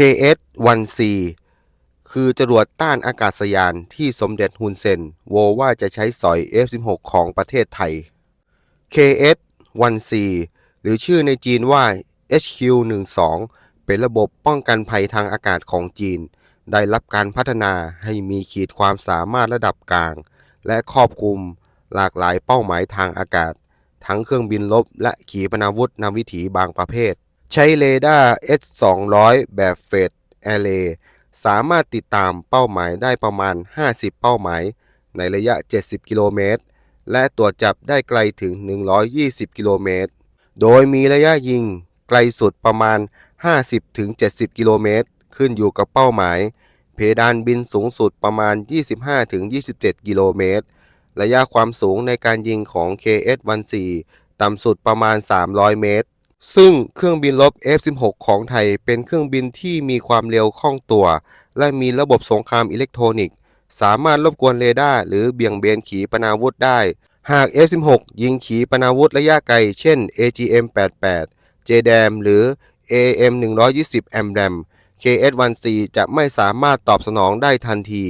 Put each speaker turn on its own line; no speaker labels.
KS-1C คือจรวดต้านอากาศยานที่สมเด็จฮุนเซนโวว่าจะใช้สอย F-16 ของประเทศไทย KS-1C หรือชื่อในจีนว่า HQ-12 เป็นระบบป้องกันภัยทางอากาศของจีน ได้รับการพัฒนาให้มีขีดความสามารถระดับกลาง และครอบคลุมหลากหลายเป้าหมายทางอากาศ ทั้งเครื่องบินรบและขีปนาวุธนำวิถีบางประเภท ใช้เรดาร์ S200 แบบเฟสแอเรสามารถติดตามเป้าหมายได้ประมาณ 50 เป้าหมาย ในระยะ 70 กิโลเมตร และตรวจจับได้ไกลถึง 120 กิโลเมตร โดยมีระยะยิงไกลสุดประมาณ 50-70 กิโลเมตร ขึ้นอยู่กับเป้าหมาย เพดานบินสูงสุดประมาณ 25-27 กิโลเมตร ระยะความสูงในการยิงของ KS-1C ต่ำสุดประมาณ 300 เมตร ซึ่งเครื่องบินรบ F-16 ของไทยเป็นเครื่องบินที่มีความเร็วคล่องตัว และมีระบบสงครามอิเล็กทรอนิกส์ สามารถรบกวนเรดาร์หรือเบี่ยงเบนขีปนาวุธได้ หาก F-16 ยิงขีปนาวุธระยะไกล เช่น AGM-88 JDAM หรือ AM-120 AMRAAM KS-1C จะไม่สามารถตอบสนองได้ทันที